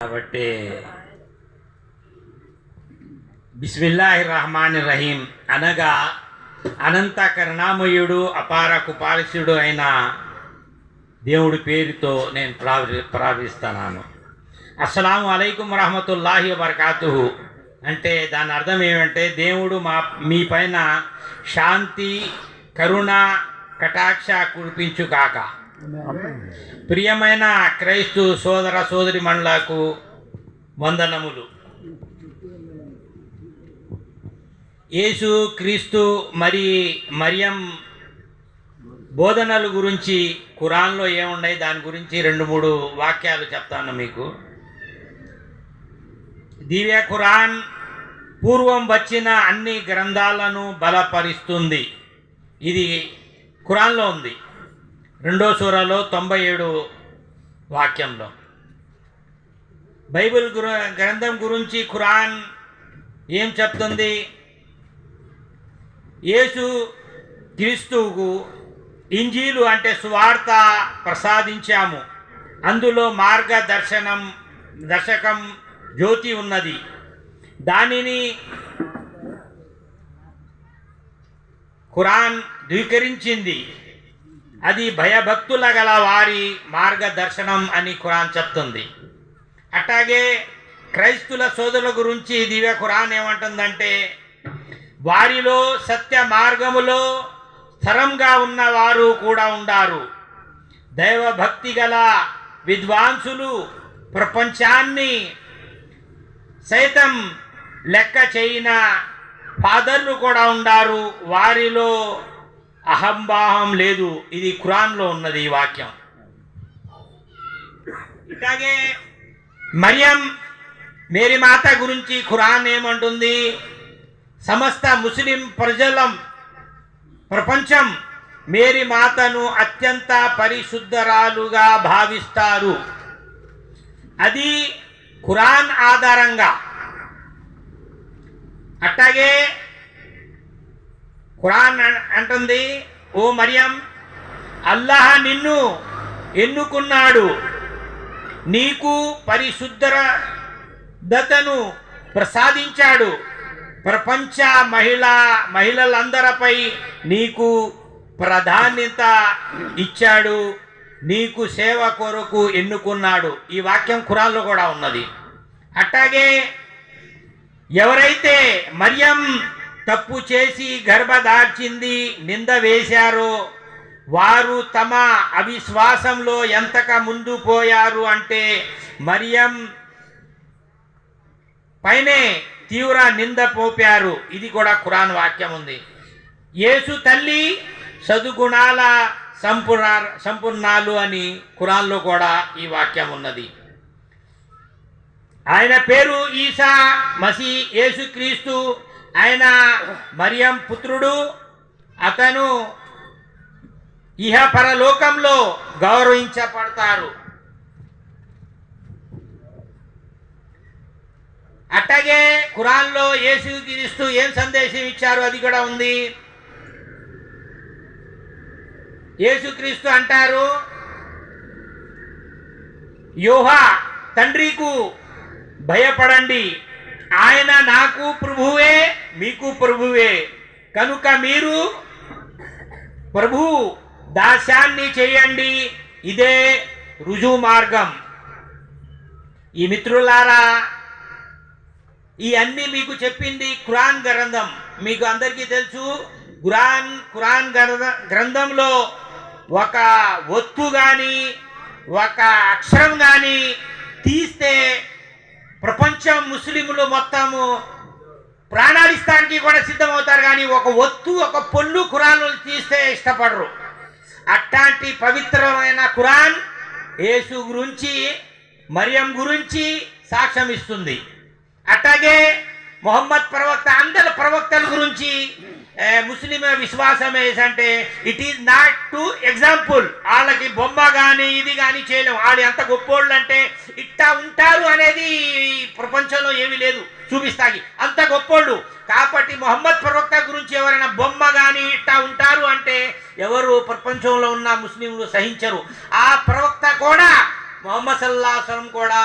కాబట్టి బిస్మిల్లాహి రహమాన్ రహీం అనగా అనంత కరుణామయుడు అపార కుపాలసుడు అయిన దేవుడి పేరుతో నేను ప్రావి ప్రార్థిస్తున్నాను. అస్సలాము అలైకుం రహమతుల్లాహి వరకాతు అంటే దాని అర్థం ఏమంటే దేవుడు మా మీ పైన శాంతి కరుణ కటాక్ష కురిపించు కాక ప్రియమైన క్రైస్తు సోదర సోదరి మండలకు వందనములు. యేసు క్రీస్తు మరి మరియం బోధనల గురించి ఖురాన్లో ఏమున్నాయి? దాని గురించి రెండు మూడు వాక్యాలు చెప్తాను మీకు. దివ్య ఖురాన్ పూర్వం వచ్చిన అన్ని గ్రంథాలను బలపరుస్తుంది. ఇది ఖురాన్లో ఉంది. రెండో సూరాలో తొంభై ఏడు వాక్యంలో. బైబిల్ గురు గ్రంథం గురించి ఖురాన్ ఏం చెప్తుంది? యేసు క్రీస్తువుకు ఇంజీలు అంటే సువార్త ప్రసాదించాము. అందులో మార్గదర్శనం దర్శకం జ్యోతి ఉన్నది. దానిని ఖురాన్ ధృవీకరించింది. అది భయభక్తుల గల వారి మార్గదర్శనం అని ఖురాన్ చెప్తుంది. అట్లాగే క్రైస్తుల సోదరుల గురించి దివ్య ఖురాన్ ఏమంటుందంటే వారిలో సత్య మార్గములో స్థిరంగా ఉన్నవారు కూడా ఉండారు. దైవభక్తి గల విద్వాంసులు ప్రపంచాన్ని సైతం లెక్క చేయిన ఫాదర్లు కూడా ఉండారు. వారిలో అహంభావం లేదు. ఇది ఖురాన్లో ఉన్నది ఈ వాక్యం. ఇట్లాగే మరియం మేరీ మాత గురించి ఖురాన్ ఏమంటుంది? సమస్త ముస్లిం ప్రజలం ప్రపంచం మేరీ మాతను అత్యంత పరిశుద్ధరాలుగా భావిస్తారు. అది ఖురాన్ ఆధారంగా. అట్లాగే ఖురాన్ అంటుంది ఓ మరియం అల్లాహ్ నిన్ను ఎన్నుకున్నాడు. నీకు పరిశుద్ధతను ప్రసాదించాడు. ప్రపంచ మహిళ మహిళలందరిపై నీకు ప్రాధాన్యత ఇచ్చాడు. నీకు సేవ కొరకు ఎన్నుకున్నాడు. ఈ వాక్యం ఖురాన్లో కూడా ఉన్నది. అట్లాగే ఎవరైతే మరియం తప్పు చేసి గర్భదార్చింది నింద వేశారో. వారు తమ అవిశ్వాసంలో ఎంతక ముందు పోయారు అంటే మరియం పైనే తీవ్ర నింద పోపారు. ఇది కూడా ఖురాన్ వాక్యం ఉంది. యేసు తల్లి సదుగుణాల సంపూర్ణ సంపూర్ణాలు అని ఖురాన్లో కూడా ఈ వాక్యం ఉన్నది. ఆయన పేరు ఈసా మసీ యేసుక్రీస్తు ఆయన మరియం పుత్రుడు అతను ఇహ పరలోకంలో గౌరవించబడతారు. అట్టగే ఖురాన్లో యేసుక్రీస్తు ఏం సందేశం ఇచ్చారు అది కూడా ఉంది. యేసుక్రీస్తు అంటారు యోహా తండ్రికు భయపడండి. ఆయన నాకు ప్రభువే మీకు ప్రభువే. కనుక మీరు ప్రభు దాస్యాన్ని చేయండి. ఇదే రుజువు మార్గం. ఈ మిత్రులారా ఈ అన్ని మీకు చెప్పింది ఖురాన్ గ్రంథం. మీకు అందరికీ తెలుసు ఖురాన్ ఖురాన్ గ్రంథంలో ఒక ఒత్తు కానీ ఒక అక్షరం కానీ తీస్తే ప్రపంచం ముస్లింలు మొత్తము ప్రాణాలిస్తానికి కూడా సిద్ధమవుతారు కానీ ఒక ఒత్తు ఒక పొల్లు ఖురాన్లు తీస్తే ఇష్టపడరు. అట్లాంటి పవిత్రమైన ఖురాన్ యేసు గురించి మరియం గురించి సాక్ష్యం ఇస్తుంది అట్లాగే మొహమ్మద్ ప్రవక్త అందరి ప్రవక్తల గురించి ముస్లిం విశ్వాసం ఏంటంటే it is not to example వాళ్ళకి బొమ్మ కానీ ఇది కానీ చేయలేము వాళ్ళు ఎంత గొప్పోళ్ళు అంటే ఇట్టా ఉంటారు అనేది ప్రపంచంలో ఏమీ లేదు. చూపిస్తాకి. అంత గొప్పోళ్ళు. కాబట్టి మొహమ్మద్ ప్రవక్త గురించి ఎవరైనా బొమ్మ కానీ ఇట్టా ఉంటారు అంటే ఎవరు ప్రపంచంలో ఉన్న ముస్లింలు సహించరు. ఆ ప్రవక్త కూడా మొహమ్మద్ సల్లాహం కూడా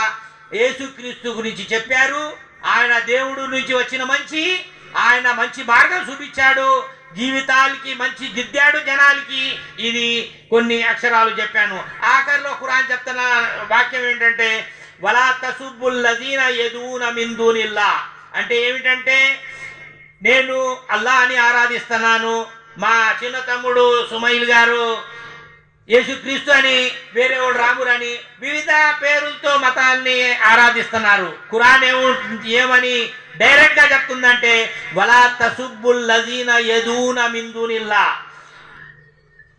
యేసుక్రీస్తు గురించి చెప్పారు. ఆయన దేవుడు నుంచి వచ్చిన మంచి ఆయన మంచి మార్గం చూపించాడు. జీవితాలకి మంచి దిద్దాడు జనాలకి. ఇది కొన్ని అక్షరాలు చెప్పాను. ఆఖరిలో ఖురాన్ చెప్తున్న వాక్యం ఏంటంటే వలా తసుబ్బుల్లదీన యదూన మిందూనిల్లా అంటే ఏమిటంటే నేను అల్లా అని ఆరాధిస్తున్నాను. మా చిన్న తమ్ముడు సుమైల్ గారు యేసుక్రీస్తు అని వేరే వాడు రాముడు అని వివిధ పేరులతో మతాన్ని ఆరాధిస్తున్నారు. ఖురాన్ ఏమో ఏమని డైరెక్ట్గా చెప్తుందంటే వలా తసుబ్బుల్ లజీన యదూన మిందూనిల్లా.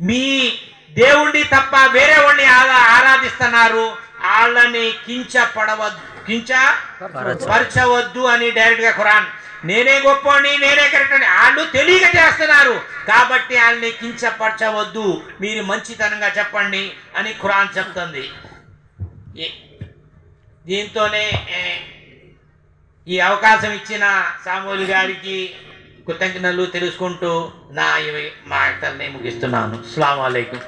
మీ దేవుణ్ణి తప్ప వేరే వాడిని ఆరా- ఆరాధిస్తున్నారు. వాళ్ళని కించపడవద్దు కించ పరచవద్దు. అని డైరెక్ట్గా ఖురాన్ నేనే గొప్పని నేనే కరెక్ట్ అని వాళ్ళు తెలియక చేస్తున్నారు. కాబట్టి వాళ్ళని కించపరచవద్దు. మీరు మంచితనంగా చెప్పండి అని ఖురాన్ చెప్తుంది. దీంతోనే ఈ అవకాశం ఇచ్చిన సామూలు గారికి కృతజ్ఞతలు తెలుసుకుంటూ నా ఇవి మాటల్ని ముగిస్తున్నాను. అస్సలం అలైకుం.